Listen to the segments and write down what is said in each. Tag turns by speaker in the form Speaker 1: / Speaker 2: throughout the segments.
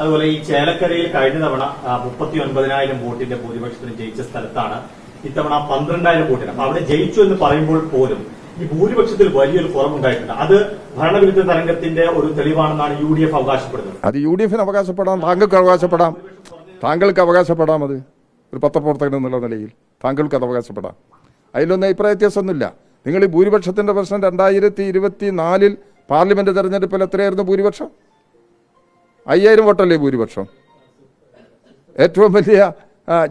Speaker 1: അതുപോലെ ഈ ചേലക്കരയിൽ കഴിഞ്ഞ തവണ മുപ്പത്തി ഒൻപതിനായിരം വോട്ടിന്റെ ഭൂരിപക്ഷത്തിന് ജയിച്ച സ്ഥലത്താണ് ഇത്തവണ പന്ത്രണ്ടായിരം വോട്ടിന്. അപ്പൊ അവിടെ ജയിച്ചു എന്ന് പറയുമ്പോൾ പോലും ഈ ഭൂരിപക്ഷത്തിൽ വലിയൊരു കുറവുണ്ടായിട്ടുണ്ട്. അത് ഭരണവിരുദ്ധ തരംഗത്തിന്റെ ഒരു തെളിവാണെന്നാണ് യു ഡി എഫ് അവകാശപ്പെടുന്നത്.
Speaker 2: അത് യു ഡി എഫിന് അവകാശപ്പെടാം താങ്കൾക്ക് അവകാശപ്പെടാം. താങ്കൾക്ക് അവകാശപ്പെടാം അത്. ഒരു പത്രപ്രവർത്തകൻ എന്നുള്ള നിലയിൽ താങ്കൾക്ക് അത് അവകാശപ്പെടാം. അതിലൊന്നും അഭിപ്രായ വ്യത്യാസമൊന്നുമില്ല. നിങ്ങൾ ഈ ഭൂരിപക്ഷത്തിന്റെ പ്രശ്നം രണ്ടായിരത്തി ഇരുപത്തി നാലിൽ പാർലമെന്റ് തെരഞ്ഞെടുപ്പിൽ എത്രയായിരുന്നു ഭൂരിപക്ഷം? അയ്യായിരം വോട്ടല്ലേ ഭൂരിപക്ഷം? ഏറ്റവും വലിയ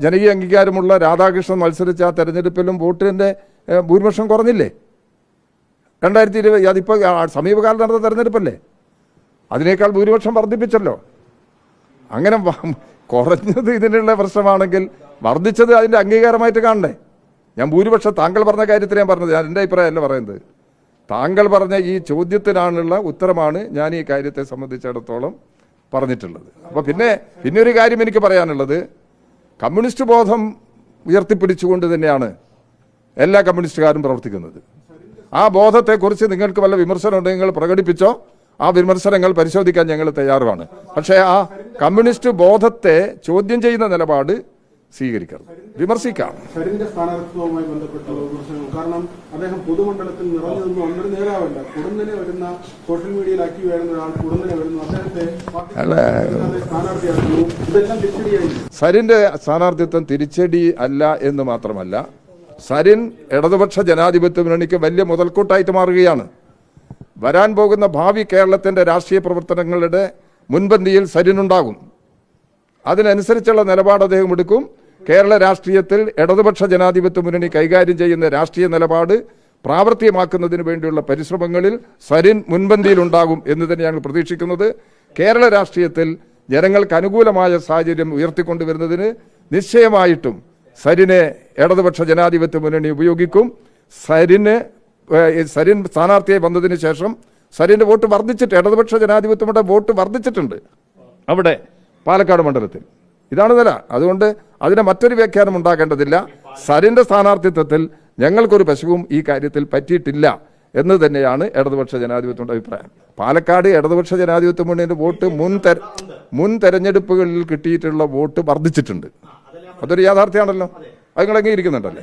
Speaker 2: ജനകീയ അംഗീകാരമുള്ള രാധാകൃഷ്ണൻ മത്സരിച്ച ആ തെരഞ്ഞെടുപ്പിലും വോട്ടിന്റെ ഭൂരിപക്ഷം കുറഞ്ഞില്ലേ? രണ്ടായിരത്തി ഇരുപത് അതിപ്പോൾ സമീപകാലം നടന്ന തെരഞ്ഞെടുപ്പല്ലേ? അതിനേക്കാൾ ഭൂരിപക്ഷം വർദ്ധിപ്പിച്ചല്ലോ. അങ്ങനെ കുറഞ്ഞത് ഇതിനുള്ള പ്രശ്നമാണെങ്കിൽ വർദ്ധിച്ചത് അതിന്റെ അംഗീകാരമായിട്ട് കാണണ്ടേ ഞാൻ ഭൂരിപക്ഷം താങ്കൾ പറഞ്ഞ കാര്യത്തിൽ ഞാൻ പറഞ്ഞത് ഞാൻ എന്റെ അഭിപ്രായമല്ല പറയുന്നത്. താങ്കൾ പറഞ്ഞ ഈ ചോദ്യത്തിനാണുള്ള ഉത്തരമാണ് ഞാൻ ഈ കാര്യത്തെ സംബന്ധിച്ചിടത്തോളം പറഞ്ഞിട്ടുള്ളത്. അപ്പോൾ പിന്നെ പിന്നെ ഒരു കാര്യം എനിക്ക് പറയാനുള്ളത്. കമ്മ്യൂണിസ്റ്റ് ബോധം ഉയർത്തിപ്പിടിച്ചുകൊണ്ട് തന്നെയാണ് എല്ലാ കമ്മ്യൂണിസ്റ്റുകാരും പ്രവർത്തിക്കുന്നത്. ആ ബോധത്തെക്കുറിച്ച് നിങ്ങൾക്ക് വല്ല വിമർശനമുണ്ടെങ്കിൽ നിങ്ങൾ പ്രകടിപ്പിച്ചോ ആ വിമർശനങ്ങൾ പരിശോധിക്കാൻ ഞങ്ങൾ തയ്യാറുമാണ്. പക്ഷേ ആ കമ്മ്യൂണിസ്റ്റ് ബോധത്തെ ചോദ്യം ചെയ്യുന്ന നിലപാട് സ്വീകരിക്കരുത് വിമർശിക്കാം.
Speaker 3: സരിന്റെ സ്ഥാനാർത്ഥിത്വവുമായി ബന്ധപ്പെട്ടുള്ള വിമർശനങ്ങൾ. കാരണം അദ്ദേഹം പൊതുമണ്ഡലത്തിൽ നിറഞ്ഞു നിന്നു. അന്നൊരു നേതാവല്ല കുടുംബനെ വരുന്ന സോഷ്യൽ മീഡിയയിൽ ആക്റ്റീവ് ആയിരുന്ന ഒരാൾ കുടുംബനെ വരുന്നു. അദ്ദേഹത്തെ പാർട്ടി
Speaker 2: അല്ല.
Speaker 3: സ്ഥാനാർത്ഥിയാക്കുന്നു. ഇതെല്ലാം തിരിച്ചടിയായി.
Speaker 2: സരിന്റെ സ്ഥാനാർത്ഥിത്വം തിരിച്ചടി അല്ല എന്ന് മാത്രമല്ല സരിൻ ഇടതുപക്ഷ ജനാധിപത്യ മുന്നണിക്ക് വലിയ മുതൽക്കൂട്ടായിട്ട് മാറുകയാണ്. വരാൻ പോകുന്ന ഭാവി കേരളത്തിന്റെ രാഷ്ട്രീയ പ്രവർത്തനങ്ങളുടെ മുൻപന്തിയിൽ സരിനുണ്ടാകും അതിനനുസരിച്ചുള്ള നിലപാട് അദ്ദേഹം എടുക്കും. കേരള രാഷ്ട്രീയത്തിൽ ഇടതുപക്ഷ ജനാധിപത്യ മുന്നണി കൈകാര്യം ചെയ്യുന്ന രാഷ്ട്രീയ നിലപാട് പ്രാവർത്തികമാക്കുന്നതിന് വേണ്ടിയുള്ള പരിശ്രമങ്ങളിൽ സരിൻ മുൻപന്തിയിലുണ്ടാകും എന്ന് തന്നെയാണ് പ്രതീക്ഷിക്കുന്നത്. കേരള രാഷ്ട്രീയത്തിൽ ജനങ്ങൾക്ക് അനുകൂലമായ സാഹചര്യം ഉയർത്തിക്കൊണ്ടുവരുന്നതിന് നിശ്ചയമായിട്ടും സരിനെ ഇടതുപക്ഷ ജനാധിപത്യ മുന്നണി ഉപയോഗിക്കും. സരിന് സരിൻ സ്ഥാനാർത്ഥിയായി വന്നതിന് ശേഷം സരിന്റെ വോട്ട് വർദ്ധിച്ചിട്ട് ഇടതുപക്ഷ ജനാധിപത്യമുടെ വോട്ട് വർദ്ധിച്ചിട്ടുണ്ട്. അവിടെ പാലക്കാട് മണ്ഡലത്തിൽ. ഇതാണ് നില. അതുകൊണ്ട് അതിന് മറ്റൊരു വ്യാഖ്യാനം ഉണ്ടാകേണ്ടതില്ല. സരിന്റെ സ്ഥാനാർത്ഥിത്വത്തിൽ ഞങ്ങൾക്കൊരു പശുവും ഈ കാര്യത്തിൽ പറ്റിയിട്ടില്ല എന്ന് തന്നെയാണ് ഇടതുപക്ഷ ജനാധിപത്യത്തിന്റെ അഭിപ്രായം. പാലക്കാട് ഇടതുപക്ഷ ജനാധിപത്യ മുന്നണിയുടെ വോട്ട് മുൻ തെര മുൻ തെരഞ്ഞെടുപ്പുകളിൽ കിട്ടിയിട്ടുള്ള വോട്ട് വർദ്ധിച്ചിട്ടുണ്ട്. അതൊരു യാഥാർത്ഥ്യമാണല്ലോ അത് നിങ്ങൾ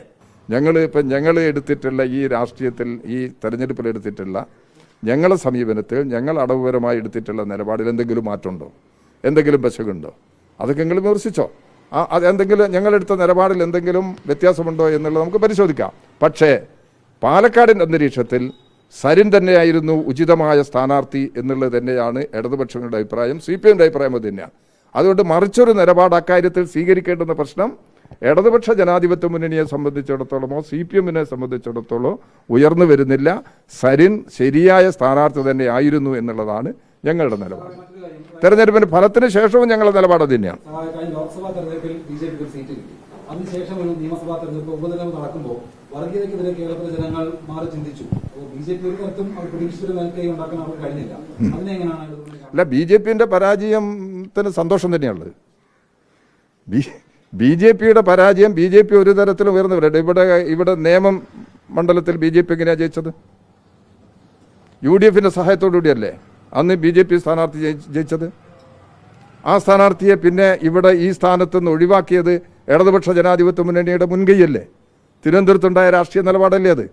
Speaker 2: ഞങ്ങൾ ഇപ്പം ഞങ്ങൾ എടുത്തിട്ടുള്ള ഈ രാഷ്ട്രീയത്തിൽ ഈ തെരഞ്ഞെടുപ്പിൽ എടുത്തിട്ടുള്ള ഞങ്ങളുടെ സമീപനത്തിൽ ഞങ്ങൾ അടവുപരമായി എടുത്തിട്ടുള്ള നിലപാടിൽ എന്തെങ്കിലും മാറ്റമുണ്ടോ? എന്തെങ്കിലും പശകുണ്ടോ? അതൊക്കെ നിങ്ങൾ വിമർശിച്ചോ? ആ അത് എന്തെങ്കിലും ഞങ്ങളെടുത്ത നിലപാടിൽ എന്തെങ്കിലും വ്യത്യാസമുണ്ടോ എന്നുള്ളത് നമുക്ക് പരിശോധിക്കാം. പക്ഷേ പാലക്കാടിന്റെ അന്തരീക്ഷത്തിൽ സരിൻ തന്നെയായിരുന്നു ഉചിതമായ സ്ഥാനാർത്ഥി എന്നുള്ളത് തന്നെയാണ് ഇടതുപക്ഷങ്ങളുടെ അഭിപ്രായം സി പി എമ്മിന്റെ അഭിപ്രായം അത് തന്നെയാണ്. അതുകൊണ്ട് മറിച്ചൊരു നിലപാട് അക്കാര്യത്തിൽ സ്വീകരിക്കേണ്ടുന്ന പ്രശ്നം ഇടതുപക്ഷ ജനാധിപത്യ മുന്നണിയെ സംബന്ധിച്ചിടത്തോളമോ സി പി എമ്മിനെ സംബന്ധിച്ചിടത്തോളമോ ഉയർന്നു വരുന്നില്ല. സരിൻ ശരിയായ സ്ഥാനാർത്ഥി തന്നെ ആയിരുന്നു എന്നുള്ളതാണ് ഞങ്ങളുടെ നിലപാട്. തെരഞ്ഞെടുപ്പിന്റെ ഫലത്തിന് ശേഷവും ഞങ്ങളുടെ നിലപാട് അത് തന്നെയാണ്.
Speaker 4: ആ, കഴിഞ്ഞ ലോക്സഭാ തെരഞ്ഞെടുപ്പിൽ ബി ജെ പിക്ക് സീറ്റ് കിട്ടി. അതിനുശേഷം ഒരു നിയമസഭാ തെരഞ്ഞെടുപ്പ് ഉപതെരഞ്ഞെടുപ്പ് നടക്കുമ്പോൾ വർഗീയതയ്ക്കെതിരെ കേരളത്തിലെ ജനങ്ങൾ മാറി ചിന്തിച്ചു. അപ്പോൾ ബി ജെ പി ഒരു തരത്തും അവർ പ്രതീക്ഷിച്ചൊരു മേൽക്കൈ ഉണ്ടാക്കാൻ അവർക്ക് കഴിഞ്ഞില്ല. അതിനെ എങ്ങനെയാണ്
Speaker 2: അല്ല ബി ജെ പിന്റെ പരാജയത്തിന് സന്തോഷം തന്നെയുള്ളത് ബി ബി ജെ പിയുടെ പരാജയം ബി ജെ പി ഒരു തരത്തിലും ഉയർന്നു ഇവിടെ ഇവിടെ നിയമം മണ്ഡലത്തിൽ ബി ജെ പി എങ്ങനെയാണ് ജയിച്ചത്? യു ഡി എഫിന്റെ സഹായത്തോടുകൂടിയല്ലേ? അന്ന് ബി ജെ പി സ്ഥാനാർത്ഥി ജയിച്ചത്. ആ സ്ഥാനാർത്ഥിയെ പിന്നെ ഇവിടെ ഈ സ്ഥാനത്ത് നിന്ന് ഒഴിവാക്കിയത് ഇടതുപക്ഷ ജനാധിപത്യ മുന്നണിയുടെ മുൻകൈയല്ലേ? തിരുവനന്തപുരത്തുണ്ടായ രാഷ്ട്രീയ നിലപാടല്ലേ അത്?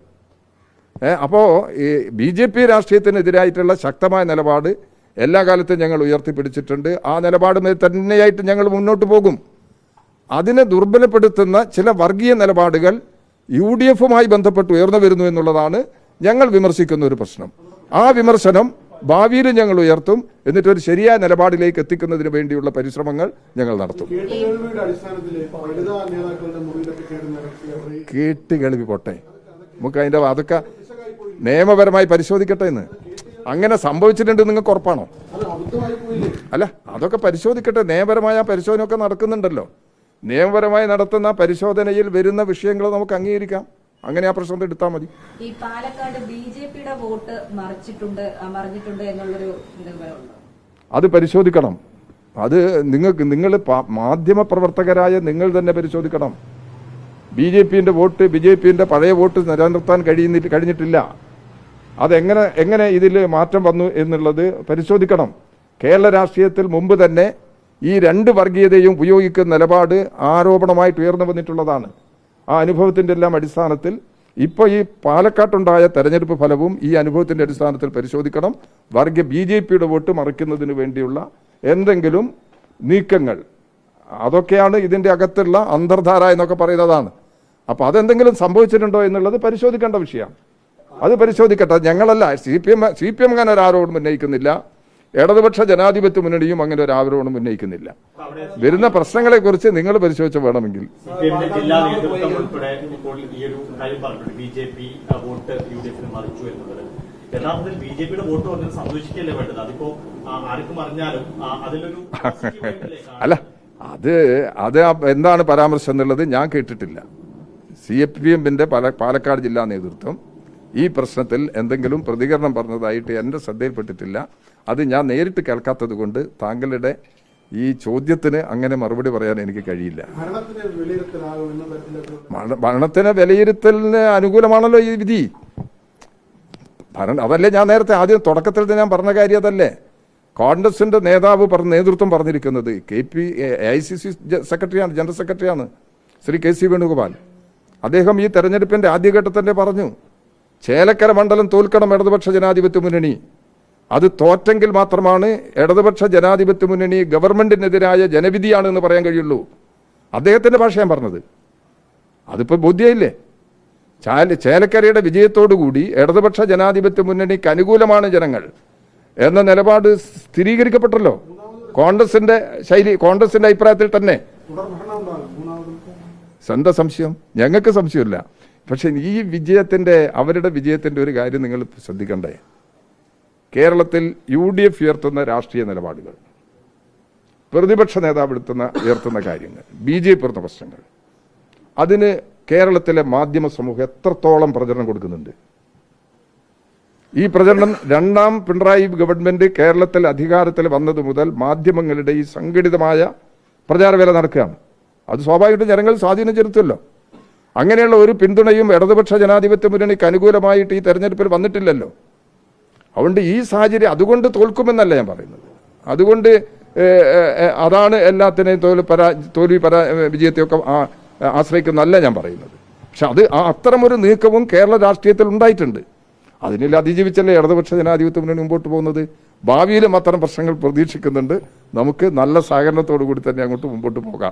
Speaker 2: അപ്പോൾ അപ്പോ ഈ ബി ജെ പി രാഷ്ട്രീയത്തിനെതിരായിട്ടുള്ള ശക്തമായ നിലപാട് എല്ലാ കാലത്തും ഞങ്ങൾ ഉയർത്തിപ്പിടിച്ചിട്ടുണ്ട്. ആ നിലപാടുമായി തന്നെയായിട്ട് ഞങ്ങൾ മുന്നോട്ട് പോകും. അതിനെ ദുർബലപ്പെടുത്തുന്ന ചില വർഗീയ നിലപാടുകൾ യു ഡി എഫുമായി ബന്ധപ്പെട്ട് ഉയർന്നു വരുന്നു എന്നുള്ളതാണ് ഞങ്ങൾ വിമർശിക്കുന്ന ഒരു പ്രശ്നം. ആ വിമർശനം ഭാവിയിൽ ഞങ്ങൾ ഉയർത്തും. എന്നിട്ട് ഒരു ശരിയായ നിലപാടിലേക്ക് എത്തിക്കുന്നതിന് വേണ്ടിയുള്ള പരിശ്രമങ്ങൾ ഞങ്ങൾ നടത്തും. കേട്ട് കേൾവി പോട്ടെ നമുക്ക് അതിന്റെ അതൊക്കെ നിയമപരമായി പരിശോധിക്കട്ടെ എന്ന്. അങ്ങനെ സംഭവിച്ചിട്ടുണ്ട് നിങ്ങൾക്ക് ഉറപ്പാണോ? അല്ല അതൊക്കെ പരിശോധിക്കട്ടെ. നിയമപരമായ പരിശോധന പരിശോധനയൊക്കെ നടക്കുന്നുണ്ടല്ലോ. നിയമപരമായി നടത്തുന്ന പരിശോധനയിൽ വരുന്ന വിഷയങ്ങൾ നമുക്ക് അംഗീകരിക്കാം. അങ്ങനെ ആ പ്രശ്നം എടുത്താൽ മതി.
Speaker 5: ഈ പാലക്കാട് ബി ജെ പിയുടെ വോട്ട് മറിച്ചിട്ടുണ്ട് മറിഞ്ഞിട്ടുണ്ട് എന്നുള്ളൊരു
Speaker 2: അത് പരിശോധിക്കണം. അത് നിങ്ങൾക്ക് നിങ്ങൾ മാധ്യമ പ്രവർത്തകരായ നിങ്ങൾ തന്നെ പരിശോധിക്കണം. ബി ജെ പിന്റെ വോട്ട് ബി ജെ പിന്റെ പഴയ വോട്ട് നിലനിർത്താൻ കഴിയുന്നില്ല കഴിഞ്ഞിട്ടില്ല. അതെങ്ങനെ എങ്ങനെ ഇതിൽ മാറ്റം വന്നു എന്നുള്ളത് പരിശോധിക്കണം. കേരള രാഷ്ട്രീയത്തിൽ മുമ്പ് തന്നെ ഈ രണ്ട് വർഗീയതയും ഉപയോഗിക്കുന്ന നിലപാട് ആരോപണമായിട്ട് ഉയർന്നു വന്നിട്ടുള്ളതാണ്. ആ അനുഭവത്തിന്റെ എല്ലാം അടിസ്ഥാനത്തിൽ ഇപ്പോൾ ഈ പാലക്കാട്ടുണ്ടായ തെരഞ്ഞെടുപ്പ് ഫലവും ഈ അനുഭവത്തിന്റെ അടിസ്ഥാനത്തിൽ പരിശോധിക്കണം. വർഗീയ ബി ജെ പിയുടെ വോട്ട് മറിക്കുന്നതിന് വേണ്ടിയുള്ള എന്തെങ്കിലും നീക്കങ്ങൾ. അതൊക്കെയാണ് ഇതിന്റെ അകത്തുള്ള അന്തർധാര എന്നൊക്കെ പറയുന്നതാണ് അപ്പോൾ അതെന്തെങ്കിലും സംഭവിച്ചിട്ടുണ്ടോ എന്നുള്ളത് പരിശോധിക്കേണ്ട വിഷയമാണ് അത് പരിശോധിക്കട്ടെ. ഞങ്ങളല്ല C P M C P M അങ്ങനെ ഒരാരോടും ഉന്നയിക്കുന്നില്ല. ഇടതുപക്ഷ ജനാധിപത്യ മുന്നണിയും അങ്ങനെ ഒരു ആരോപണം ഉന്നയിക്കുന്നില്ല. വരുന്ന പ്രശ്നങ്ങളെക്കുറിച്ച് നിങ്ങൾ പരിശോധിച്ച് വേണമെങ്കിൽ.
Speaker 1: വോട്ട് യു ഡി എഫിന് മറിച്ചു യഥാർത്ഥത്തിൽ ബി ജെ പിയുടെ വോട്ട് വന്നത് സന്തോഷിക്കല്ലേ വേണ്ടത്? അതിപ്പോ ആർക്കും അറിഞ്ഞാലും അതിലൊരു?
Speaker 2: അല്ല അത് അത് എന്താണ് പരാമർശം എന്നുള്ളത് ഞാൻ കേട്ടിട്ടില്ല. സി എഫ് പി എമ്മിന്റെ പാലക്കാട് ജില്ലാ നേതൃത്വം ഈ പ്രശ്നത്തിൽ എന്തെങ്കിലും പ്രതികരണം പറഞ്ഞതായിട്ട് എന്റെ ശ്രദ്ധയിൽപ്പെട്ടിട്ടില്ല. അത് ഞാൻ നേരിട്ട് കേൾക്കാത്തത് കൊണ്ട് താങ്കളുടെ ഈ ചോദ്യത്തിന് അങ്ങനെ മറുപടി പറയാൻ എനിക്ക് കഴിയില്ല.
Speaker 3: ഭരണത്തിന്
Speaker 2: വിലയിരുത്തലിന് അനുകൂലമാണല്ലോ ഈ വിധി. ഭരണ അതല്ലേ ഞാൻ നേരത്തെ ആദ്യം തുടക്കത്തിൽ ഞാൻ പറഞ്ഞ കാര്യം അതല്ലേ? കോൺഗ്രസിന്റെ നേതാവ് പറഞ്ഞ നേതൃത്വം പറഞ്ഞിരിക്കുന്നത് K P I C C സെക്രട്ടറിയാണ് ജനറൽ സെക്രട്ടറിയാണ് ശ്രീ കെ സി വേണുഗോപാൽ. അദ്ദേഹം ഈ തെരഞ്ഞെടുപ്പിന്റെ ആദ്യഘട്ടത്തിൽ പറഞ്ഞു? ചേലക്കര മണ്ഡലം തോൽക്കണം ഇടതുപക്ഷ ജനാധിപത്യ മുന്നണി. അത് തോറ്റെങ്കിൽ മാത്രമാണ് ഇടതുപക്ഷ ജനാധിപത്യ മുന്നണി ഗവൺമെന്റിനെതിരായ ജനവിധിയാണ് എന്ന് പറയാൻ കഴിയുള്ളൂ. അദ്ദേഹത്തിന്റെ ഭാഷ ഞാൻ പറഞ്ഞത്. അതിപ്പോ ബോധ്യമില്ലേ ചാല ചേലക്കരയുടെ വിജയത്തോടുകൂടി ഇടതുപക്ഷ ജനാധിപത്യ മുന്നണിക്ക് അനുകൂലമാണ് ജനങ്ങൾ എന്ന നിലപാട് സ്ഥിരീകരിക്കപ്പെട്ടല്ലോ. കോൺഗ്രസിന്റെ ശൈലി കോൺഗ്രസിന്റെ അഭിപ്രായത്തിൽ തന്നെ. സ്വന്ത സംശയം? ഞങ്ങൾക്ക് സംശയമില്ല. പക്ഷെ ഈ വിജയത്തിന്റെ അവരുടെ വിജയത്തിന്റെ ഒരു കാര്യം നിങ്ങൾ ശ്രദ്ധിക്കണ്ടേ? കേരളത്തിൽ യു ഡി എഫ് ഉയർത്തുന്ന രാഷ്ട്രീയ നിലപാടുകൾ പ്രതിപക്ഷ നേതാവ് എടുത്തുന്ന ഉയർത്തുന്ന കാര്യങ്ങൾ ബി ജെ പി പ്രശ്നങ്ങൾ. അതിന് കേരളത്തിലെ മാധ്യമ സമൂഹം എത്രത്തോളം പ്രചരണം കൊടുക്കുന്നുണ്ട്? ഈ പ്രചരണം രണ്ടാം പിണറായി ഗവൺമെന്റ് കേരളത്തിൽ അധികാരത്തിൽ വന്നത് മുതൽ മാധ്യമങ്ങളുടെ ഈ സംഘടിതമായ പ്രചാരവേല നടക്കുകയാണ്. അത് സ്വാഭാവികമായിട്ടും ജനങ്ങൾ സ്വാധീനം ചെലുത്തുമല്ലോ. അങ്ങനെയുള്ള ഒരു പിന്തുണയും ഇടതുപക്ഷ ജനാധിപത്യ മുന്നണിക്ക് അനുകൂലമായിട്ട് ഈ തെരഞ്ഞെടുപ്പിൽ വന്നിട്ടില്ലല്ലോ. അതുകൊണ്ട് ഈ സാഹചര്യം അതുകൊണ്ട് തോൽക്കുമെന്നല്ല ഞാൻ പറയുന്നത്. അതുകൊണ്ട് അതാണ് എല്ലാത്തിനെയും തോൽവി പരാ തോൽവി പരാ വിജയത്തെയൊക്കെ ആശ്രയിക്കുന്നതല്ല ഞാൻ പറയുന്നത്. പക്ഷെ അത് അത്തരമൊരു നീക്കവും കേരള രാഷ്ട്രീയത്തിൽ ഉണ്ടായിട്ടുണ്ട്. അതിനിൽ അതിജീവിച്ചല്ലേ ഇടതുപക്ഷ ജനാധിപത്യ മുന്നണി മുമ്പോട്ട് പോകുന്നത്? ഭാവിയിലും അത്തരം പ്രശ്നങ്ങൾ പ്രതീക്ഷിക്കുന്നുണ്ട്. നമുക്ക് നല്ല സഹകരണത്തോടു കൂടി തന്നെ അങ്ങോട്ട് മുമ്പോട്ട് പോകാം.